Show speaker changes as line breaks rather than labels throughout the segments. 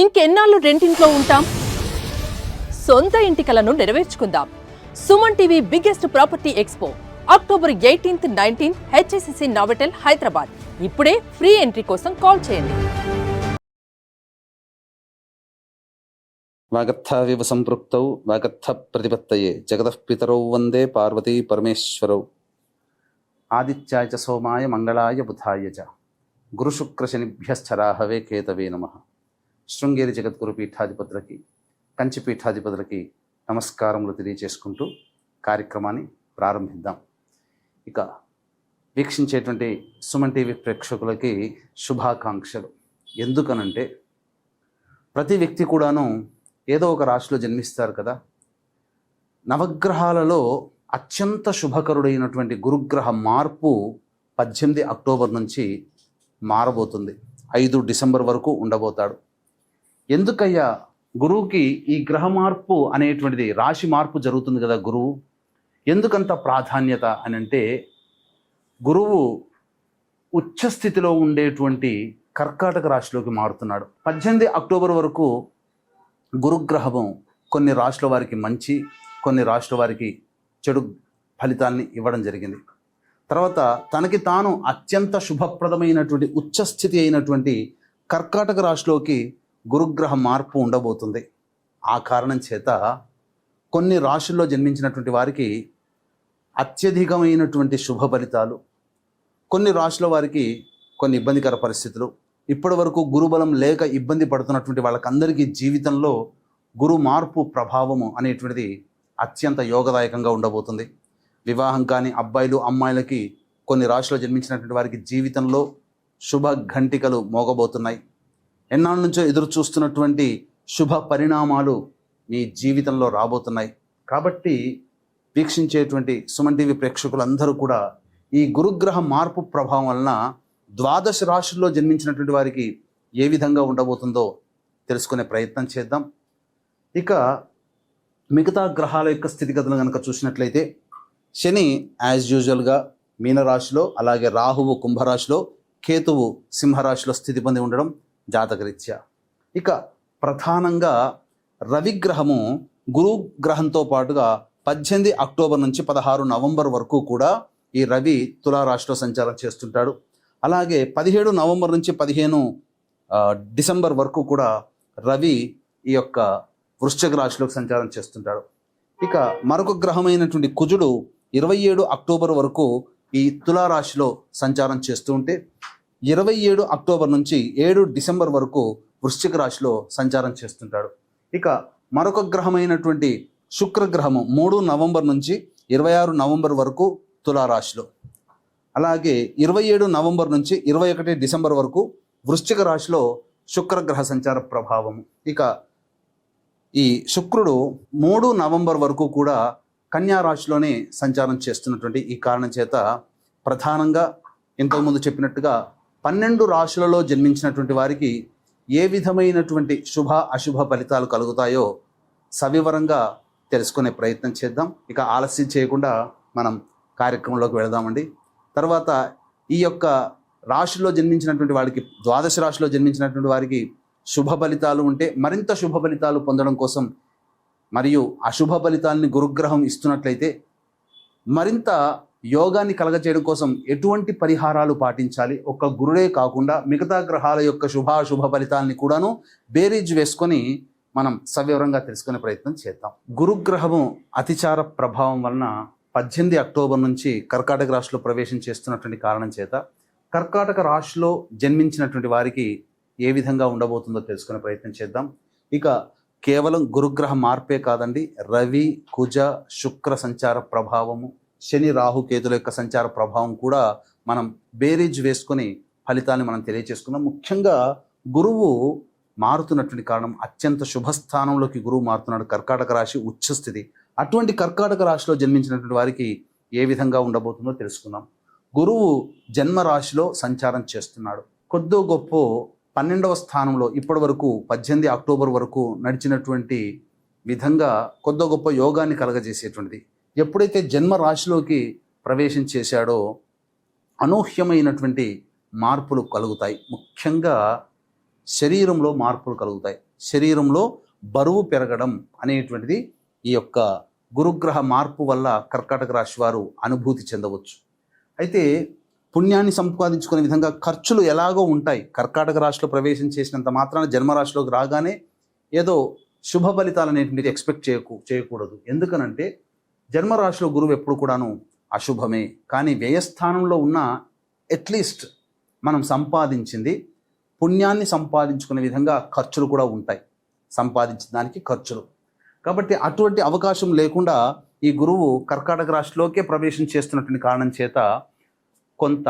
ఇంకెన్నాళ్ళు రెంటింట్లో ఉంటాం? సొంత ఇంటి కలను నెరవేర్చుకుందాం. Suman TV biggest property expo. October eighteenth nineteenth HICC Novotel Hyderabad. ఇప్పుడే ఫ్రీ ఎంట్రీ కోసం కాల్ చేయండి.
వాగర్థావివ సంపృక్తౌ వాగర్థ ప్రతిపత్తయే. జగతః పితరౌ వందే పార్వతీ పరమేశ్వరౌ. ఆదిత్యాయ చ సోమాయ మంగళాయ బుధాయ చ. గురుశుక్రశనిభ్యశ్చరాహవే కేతవే నమః. శృంగేరి జగద్గురు పీఠాధిపతులకి కంచి పీఠాధిపతులకి నమస్కారములు తెలియచేసుకుంటూ కార్యక్రమాన్ని ప్రారంభిద్దాం. ఇక వీక్షించేటువంటి సుమన్ టీవీ ప్రేక్షకులకి శుభాకాంక్షలు. ఎందుకనంటే ప్రతి వ్యక్తి కూడాను ఏదో ఒక రాశిలో జన్మిస్తారు కదా. నవగ్రహాలలో అత్యంత శుభకరుడైనటువంటి గురుగ్రహ మార్పు పద్దెనిమిది అక్టోబర్ నుంచి మారబోతుంది. ఐదు డిసెంబర్ వరకు ఉండబోతాడు. ఎందుకయ్యా? గురువుకి ఈ గ్రహ మార్పు అనేటువంటిది రాశి మార్పు జరుగుతుంది కదా గురువు? ఎందుకంత ప్రాధాన్యత అని అంటే గురువు ఉచ్చస్థితిలో ఉండేటువంటి కర్కాటక రాశిలోకి మారుతున్నాడు. పద్దెనిమిది అక్టోబర్ వరకు గురుగ్రహము కొన్ని రాష్ట్రాల వారికి మంచి కొన్ని రాష్ట్రాల వారికి చెడు ఫలితాల్ని ఇవ్వడం జరిగింది. తర్వాత తనకి తాను అత్యంత శుభప్రదమైనటువంటి ఉచ్చస్థితి అయినటువంటి కర్కాటక రాశిలోకి గురుగ్రహ మార్పు ఉండబోతుంది. ఆ కారణం చేత కొన్ని రాశుల్లో జన్మించినటువంటి వారికి అత్యధికమైనటువంటి శుభ ఫలితాలు కొన్ని రాశుల వారికి కొన్ని ఇబ్బందికర పరిస్థితులు. ఇప్పటి వరకు గురుబలం లేక ఇబ్బంది పడుతున్నటువంటి వాళ్ళకందరికీ జీవితంలో గురు మార్పు ప్రభావము అనేటువంటిది అత్యంత యోగదాయకంగా ఉండబోతుంది. వివాహం కాని అబ్బాయిలు అమ్మాయిలకి కొన్ని రాశులు జన్మించినటువంటి వారికి జీవితంలో శుభ ఘంటికలు మోగబోతున్నాయి. ఎన్నాళ్ళ నుంచో ఎదురు చూస్తున్నటువంటి శుభ పరిణామాలు మీ జీవితంలో రాబోతున్నాయి. కాబట్టి వీక్షించేటువంటి సుమన్ టీవీ ప్రేక్షకులందరూ కూడా ఈ గురుగ్రహ మార్పు ప్రభావం వలన ద్వాదశ రాశుల్లో జన్మించినటువంటి వారికి ఏ విధంగా ఉండబోతుందో తెలుసుకునే ప్రయత్నం చేద్దాం. ఇక మిగతా గ్రహాల యొక్క స్థితిగతులు కనుక చూసినట్లయితే శని యాజ్ యూజువల్గా మీనరాశిలో అలాగే రాహువు కుంభరాశిలో కేతువు సింహరాశిలో స్థితి పొంది ఉండడం జాతకరీత్యా. ఇక ప్రధానంగా రవిగ్రహము గురు గ్రహంతో పాటుగా పద్దెనిమిది అక్టోబర్ నుంచి పదహారు నవంబర్ వరకు కూడా ఈ రవి తులారాశిలో సంచారం చేస్తుంటాడు. అలాగే పదిహేడు నవంబర్ నుంచి పదిహేను డిసెంబర్ వరకు కూడా రవి ఈ యొక్క వృశ్చిక రాశిలోకి సంచారం చేస్తుంటాడు. ఇక మరొక గ్రహమైనటువంటి కుజుడు ఇరవై ఏడు అక్టోబర్ వరకు ఈ తులారాశిలో సంచారం చేస్తూ ఉంటే ఇరవై ఏడు అక్టోబర్ నుంచి ఏడు డిసెంబర్ వరకు వృశ్చిక రాశిలో సంచారం చేస్తుంటాడు. ఇక మరొక గ్రహమైనటువంటి శుక్రగ్రహము మూడు నవంబర్ నుంచి ఇరవై ఆరు నవంబర్ వరకు తులారాశిలో. అలాగే ఇరవై ఏడు నవంబర్ నుంచి ఇరవై ఒకటి డిసెంబర్ వరకు వృశ్చిక రాశిలో శుక్రగ్రహ సంచార ప్రభావము. ఇక ఈ శుక్రుడు మూడు నవంబర్ వరకు కూడా కన్యా రాశిలోనే సంచారం చేస్తున్నటువంటి ఈ కారణం చేత ప్రధానంగా ఇంతకుముందు చెప్పినట్టుగా పన్నెండు రాశులలో జన్మించినటువంటి వారికి ఏ విధమైనటువంటి శుభ అశుభ ఫలితాలు కలుగుతాయో సవివరంగా తెలుసుకునే ప్రయత్నం చేద్దాం. ఇక ఆలస్యం చేయకుండా మనం కార్యక్రమంలోకి వెళదామండి. తర్వాత ఈ యొక్క రాశిలో జన్మించినటువంటి వారికి ద్వాదశ రాశిలో జన్మించినటువంటి వారికి శుభ ఫలితాలు ఉంటే మరింత శుభ ఫలితాలు పొందడం కోసం మరియు అశుభ ఫలితాలని గురుగ్రహం ఇస్తున్నట్లయితే మరింత యోగాన్ని కలగచేయడం కోసం ఎటువంటి పరిహారాలు పాటించాలి? ఒక్క గురుడే కాకుండా మిగతా గ్రహాల యొక్క శుభాశుభ ఫలితాలని కూడాను బేరీజ్ వేసుకొని మనం సవివరంగా తెలుసుకునే ప్రయత్నం చేద్దాం. గురుగ్రహము అతిచార ప్రభావం వలన పద్దెనిమిది అక్టోబర్ నుంచి కర్కాటక రాశిలో ప్రవేశం చేస్తున్నటువంటి కారణం చేత కర్కాటక రాశిలో జన్మించినటువంటి వారికి ఏ విధంగా ఉండబోతుందో తెలుసుకునే ప్రయత్నం చేద్దాం. ఇక కేవలం గురుగ్రహ మార్పే కాదండి రవి కుజ శుక్ర సంచార ప్రభావము శని రాహుకేతుల యొక్క సంచార ప్రభావం కూడా మనం బేరీజ్ వేసుకొని ఫలితాన్ని మనం తెలియచేసుకున్నాం. ముఖ్యంగా గురువు మారుతున్నటువంటి కారణం అత్యంత శుభస్థానంలోకి గురువు మారుతున్నాడు. కర్కాటక రాశి ఉచ్చస్థితి. అటువంటి కర్కాటక రాశిలో జన్మించినటువంటి వారికి ఏ విధంగా ఉండబోతుందో తెలుసుకుందాం. గురువు జన్మ రాశిలో సంచారం చేస్తున్నాడు. కొద్దో గొప్ప పన్నెండవ స్థానంలో ఇప్పటి వరకు పద్దెనిమిది అక్టోబర్ వరకు నడిచినటువంటి విధంగా కొద్దో గొప్ప యోగాన్ని కలగజేసేటువంటిది. ఎప్పుడైతే జన్మ రాశిలోకి ప్రవేశం చేశాడో అనూహ్యమైనటువంటి మార్పులు కలుగుతాయి. ముఖ్యంగా శరీరంలో మార్పులు కలుగుతాయి. శరీరంలో బరువు పెరగడం అనేటువంటిది ఈ యొక్క గురుగ్రహ మార్పు వల్ల కర్కాటక రాశి వారు అనుభూతి చెందవచ్చు. అయితే పుణ్యాన్ని సంపాదించుకునే విధంగా ఖర్చులు ఎలాగో ఉంటాయి. కర్కాటక రాశిలో ప్రవేశం చేసినంత మాత్రాన జన్మరాశిలోకి రాగానే ఏదో శుభ ఫలితాలు అనేటువంటిది ఎక్స్పెక్ట్ చేయకు చేయకూడదు. ఎందుకనంటే జన్మరాశిలో గురువు ఎప్పుడు కూడాను అశుభమే. కానీ వ్యయస్థానంలో ఉన్న అట్లీస్ట్ మనం సంపాదించింది పుణ్యాన్ని సంపాదించుకునే విధంగా ఖర్చులు కూడా ఉంటాయి. సంపాదించిన దానికి ఖర్చులు. కాబట్టి అటువంటి అవకాశం లేకుండా ఈ గురువు కర్కాటక రాశిలోకే ప్రవేశం చేస్తున్నటువంటి కారణం చేత కొంత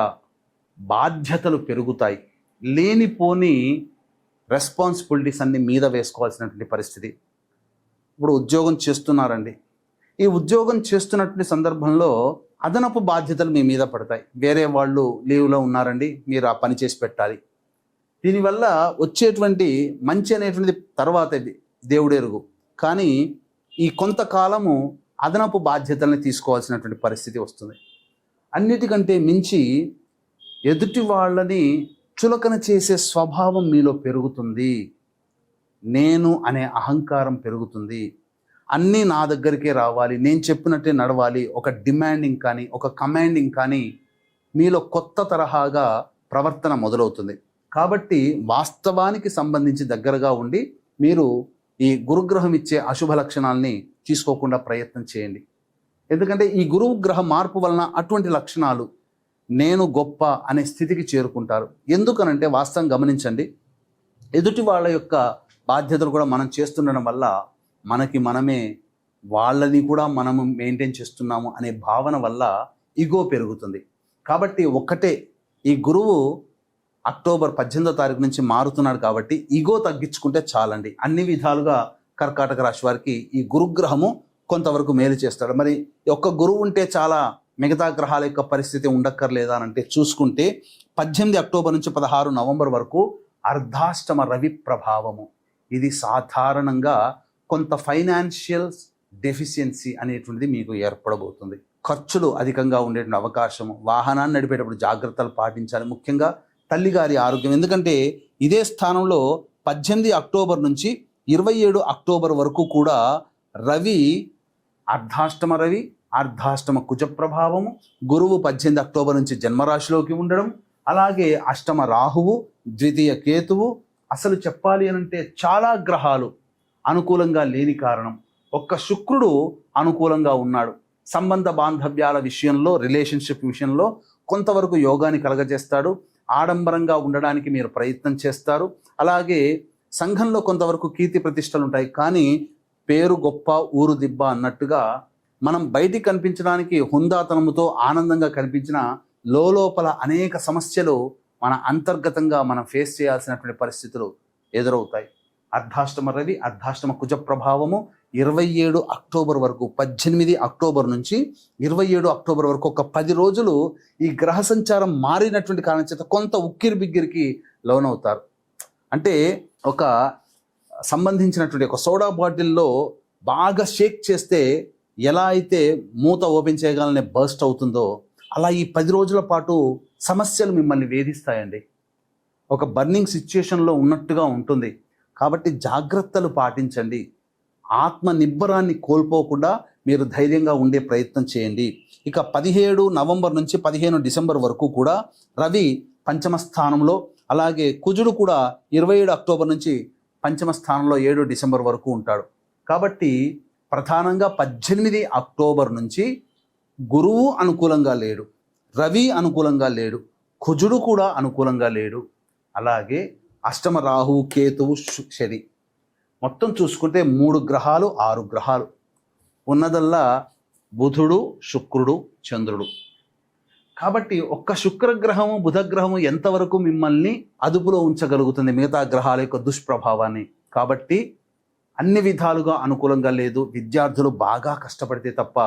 బాధ్యతలు పెరుగుతాయి. లేనిపోని రెస్పాన్సిబిలిటీస్ అన్ని మీద వేసుకోవాల్సినటువంటి పరిస్థితి. ఇప్పుడు ఉద్యోగం చేస్తున్నారండి. ఈ ఉద్యోగం చేస్తున్నటువంటి సందర్భంలో అదనపు బాధ్యతలు మీ మీద పడతాయి. వేరే వాళ్ళు లీవ్లో ఉన్నారండి మీరు ఆ పని చేసి పెట్టాలి. దీనివల్ల వచ్చేటువంటి మంచి అనేటువంటిది తర్వాత ఇది దేవుడెరుగు కానీ ఈ కొంతకాలము అదనపు బాధ్యతల్ని తీసుకోవాల్సినటువంటి పరిస్థితి వస్తుంది. అన్నిటికంటే మించి ఎదుటి వాళ్ళని చులకన చేసే స్వభావం మీలో పెరుగుతుంది. నేను అనే అహంకారం పెరుగుతుంది. అన్నీ నా దగ్గరికే రావాలి నేను చెప్పినట్టే నడవాలి ఒక డిమాండింగ్ కానీ ఒక కమాండింగ్ కానీ మీలో కొత్త తరహాగా ప్రవర్తన మొదలవుతుంది. కాబట్టి వాస్తవానికి సంబంధించి దగ్గరగా ఉండి మీరు ఈ గురుగ్రహం ఇచ్చే అశుభ లక్షణాలని తీసుకోకుండా ప్రయత్నం చేయండి. ఎందుకంటే ఈ గురువు గ్రహ మార్పు వలన అటువంటి లక్షణాలు నేను గొప్ప అనే స్థితికి చేరుకుంటారు. ఎందుకనంటే వాస్తవం గమనించండి ఎదుటి వాళ్ళ యొక్క బాధ్యతలు కూడా మనం చేస్తుండడం వల్ల మనకి మనమే వాళ్ళని కూడా మనము మెయింటైన్ చేస్తున్నాము అనే భావన వల్ల ఈగో పెరుగుతుంది. కాబట్టి ఒక్కటే ఈ గురువు అక్టోబర్ పద్దెనిమిదో తారీఖు నుంచి మారుతున్నాడు కాబట్టి ఈగో తగ్గించుకుంటే చాలండి. అన్ని విధాలుగా కర్కాటక రాశి వారికి ఈ గురుగ్రహము కొంతవరకు మేలు చేస్తాడు. మరి ఒక్క గురువు ఉంటే చాలా మిగతా గ్రహాల యొక్క పరిస్థితి ఉండక్కర్లేదా అని అంటే చూసుకుంటే పద్దెనిమిది అక్టోబర్ నుంచి పదహారు నవంబర్ వరకు అర్ధాష్టమ రవి ప్రభావము. ఇది సాధారణంగా కొంత ఫైనాన్షియల్ డెఫిషియన్సీ అనేటువంటిది మీకు ఏర్పడబోతుంది. ఖర్చులు అధికంగా ఉండేటువంటి అవకాశము వాహనాన్ని నడిపేటప్పుడు జాగ్రత్తలు పాటించాలి. ముఖ్యంగా తల్లిగారి ఆరోగ్యం. ఎందుకంటే ఇదే స్థానంలో పద్దెనిమిది అక్టోబర్ నుంచి ఇరవై ఏడు అక్టోబర్ వరకు కూడా రవి అర్ధాష్టమ రవి అర్ధాష్టమ కుజ ప్రభావము గురువు పద్దెనిమిది అక్టోబర్ నుంచి జన్మరాశిలోకి ఉండడం అలాగే అష్టమ రాహువు ద్వితీయ కేతువు. అసలు చెప్పాలి అనంటే చాలా గ్రహాలు అనుకూలంగా లేని కారణం. ఒక్క శుక్రుడు అనుకూలంగా ఉన్నాడు. సంబంధ బాంధవ్యాల విషయంలో రిలేషన్షిప్ విషయంలో కొంతవరకు యోగాన్ని కలగజేస్తాడు. ఆడంబరంగా ఉండడానికి మీరు ప్రయత్నం చేస్తారు. అలాగే సంఘంలో కొంతవరకు కీర్తి ప్రతిష్టలు ఉంటాయి. కానీ పేరు గొప్ప ఊరు దిబ్బ అన్నట్టుగా మనం బయటికి కనిపించడానికి హుందాతనముతో ఆనందంగా కనిపించిన లోపల అనేక సమస్యలు మన అంతర్గతంగా మనం ఫేస్ చేయాల్సినటువంటి పరిస్థితులు ఎదురవుతాయి. అర్ధాష్టమ రవి అర్ధాష్టమ కుజ ప్రభావము ఇరవై ఏడు అక్టోబర్ వరకు పద్దెనిమిది అక్టోబర్ నుంచి ఇరవై ఏడు అక్టోబర్ వరకు ఒక పది రోజులు ఈ గ్రహ సంచారం మారినటువంటి కారణం చేత కొంత ఉక్కిరి బిగ్గిరికి లోనవుతారు. అంటే ఒక సంబంధించినటువంటి ఒక సోడా బాటిల్లో బాగా షేక్ చేస్తే ఎలా అయితే మూత ఓపెన్ చేయగలనే బర్స్ట్ అవుతుందో అలా ఈ పది రోజుల పాటు సమస్యలు మిమ్మల్ని వేధిస్తాయండి. ఒక బర్నింగ్ సిచ్యుయేషన్లో ఉన్నట్టుగా ఉంటుంది. కాబట్టి జాగ్రత్తలు పాటించండి. ఆత్మ నిబ్బరాన్ని కోల్పోకుండా మీరు ధైర్యంగా ఉండే ప్రయత్నం చేయండి. ఇక పదిహేడు నవంబర్ నుంచి పదిహేను డిసెంబర్ వరకు కూడా రవి పంచమ స్థానంలో అలాగే కుజుడు కూడా ఇరవై ఏడు అక్టోబర్ నుంచి పంచమ స్థానంలో ఏడు డిసెంబర్ వరకు ఉంటాడు. కాబట్టి ప్రధానంగా పద్దెనిమిది అక్టోబర్ నుంచి గురువు అనుకూలంగా లేడు రవి అనుకూలంగా లేడు కుజుడు కూడా అనుకూలంగా లేడు. అలాగే అష్టమ రాహు కేతువు శని. మొత్తం చూసుకుంటే మూడు గ్రహాలు ఆరు గ్రహాలు. ఉన్నదల్లా బుధుడు శుక్రుడు చంద్రుడు. కాబట్టి ఒక్క శుక్రగ్రహము బుధగ్రహము ఎంతవరకు మిమ్మల్ని అదుపులో ఉంచగలుగుతుంది మిగతా గ్రహాల యొక్క దుష్ప్రభావాన్ని? కాబట్టి అన్ని విధాలుగా అనుకూలంగా లేదు. విద్యార్థులు బాగా కష్టపడితే తప్ప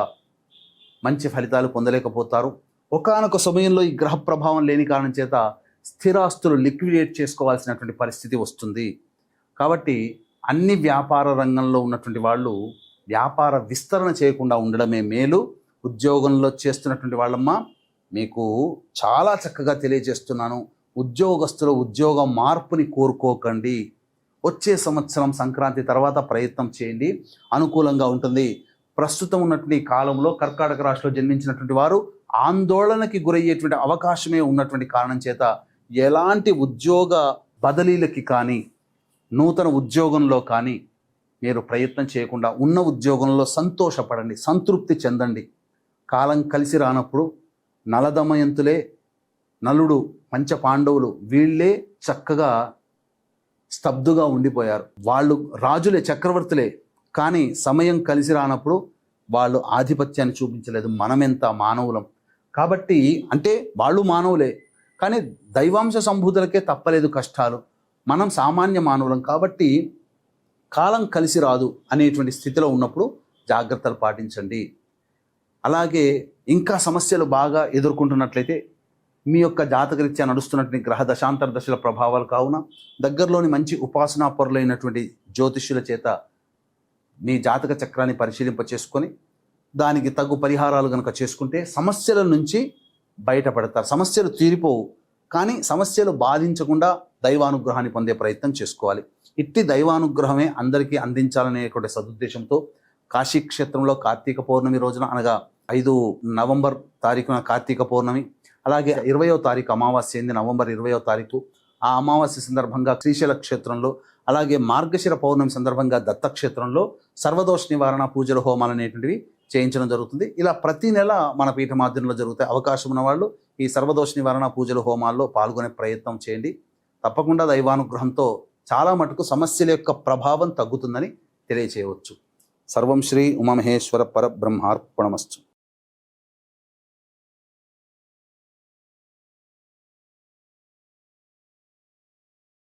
మంచి ఫలితాలు పొందలేకపోతారు. ఒకానొక సమయంలో ఈ గ్రహ ప్రభావం లేని కారణం చేత స్థిరాస్తులు లిక్విడేట్ చేసుకోవాల్సినటువంటి పరిస్థితి వస్తుంది. కాబట్టి అన్ని వ్యాపార రంగంలో ఉన్నటువంటి వాళ్ళు వ్యాపార విస్తరణ చేయకుండా ఉండడమే మేలు. ఉద్యోగంలో చేస్తున్నటువంటి వాళ్ళమ్మ మీకు చాలా చక్కగా తెలియజేస్తున్నాను. ఉద్యోగస్తులు ఉద్యోగ మార్పుని కోరుకోకండి. వచ్చే సంవత్సరం సంక్రాంతి తర్వాత ప్రయత్నం చేయండి. అనుకూలంగా ఉంటుంది. ప్రస్తుతం ఉన్నటువంటి కాలంలో కర్కాటక రాశిలో జన్మించినటువంటి వారు ఆందోళనకి గురయ్యేటువంటి అవకాశమే ఉన్నటువంటి కారణం చేత ఎలాంటి ఉద్యోగ బదిలీలకి కానీ నూతన ఉద్యోగంలో కానీ మీరు ప్రయత్నం చేయకుండా ఉన్న ఉద్యోగంలో సంతోషపడండి సంతృప్తి చెందండి. కాలం కలిసి రానప్పుడు నలదమయంతులే నలుడు పంచ పాండవులు వీళ్ళే చక్కగా స్తబ్దుగా ఉండిపోయారు. వాళ్ళు రాజులే చక్రవర్తులే. కానీ సమయం కలిసి రానప్పుడు వాళ్ళు ఆధిపత్యాన్ని చూపించలేదు. మనమెంత మానవులం. కాబట్టి అంటే వాళ్ళు మానవులే. కానీ దైవాంశ సంభూతులకే తప్పలేదు కష్టాలు. మనం సామాన్య మానవులం కాబట్టి కాలం కలిసి రాదు అనేటువంటి స్థితిలో ఉన్నప్పుడు జాగ్రత్తలు పాటించండి. అలాగే ఇంకా సమస్యలు బాగా ఎదుర్కొంటున్నట్లయితే మీ యొక్క జాతకరీత్యా నడుస్తున్నటువంటి గ్రహ దశాంతర దశల ప్రభావాలు కావున దగ్గరలోని మంచి ఉపాసనా పరులైనటువంటి జ్యోతిష్యుల చేత మీ జాతక చక్రాన్ని పరిశీలింప చేసుకొని దానికి తగు పరిహారాలు కనుక చేసుకుంటే సమస్యల నుంచి బయటపడతారు. సమస్యలు తీరిపోవు. కానీ సమస్యలు బాధించకుండా దైవానుగ్రహాన్ని పొందే ప్రయత్నం చేసుకోవాలి. ఇట్టి దైవానుగ్రహమే అందరికీ అందించాలనేటువంటి సదుద్దేశంతో కాశీ క్షేత్రంలో కార్తీక పౌర్ణమి రోజున అనగా ఐదు నవంబర్ తారీఖున కార్తీక పౌర్ణమి అలాగే ఇరవయో తారీఖు అమావాస్య అయింది నవంబర్ ఇరవయో తారీఖు. ఆ అమావాస్య సందర్భంగా శ్రీశైల క్షేత్రంలో అలాగే మార్గశిర పౌర్ణమి సందర్భంగా దత్తక్షేత్రంలో సర్వదోష నివారణ పూజల హోమాలు అనేటువంటివి చేయించడం జరుగుతుంది. ఇలా ప్రతి నెల మన పీఠమాధ్యంలో జరుగుతాయి అవకాశం ఉన్న వాళ్ళు ఈ సర్వదోష నివారణ పూజలు హోమాల్లో పాల్గొనే ప్రయత్నం చేయండి. తప్పకుండా దైవానుగ్రహంతో చాలా మటుకు సమస్యల యొక్క ప్రభావం తగ్గుతుందని తెలియచేయవచ్చు. సర్వం శ్రీ ఉమామహేశ్వర పరబ్రహ్మార్పణమస్తు.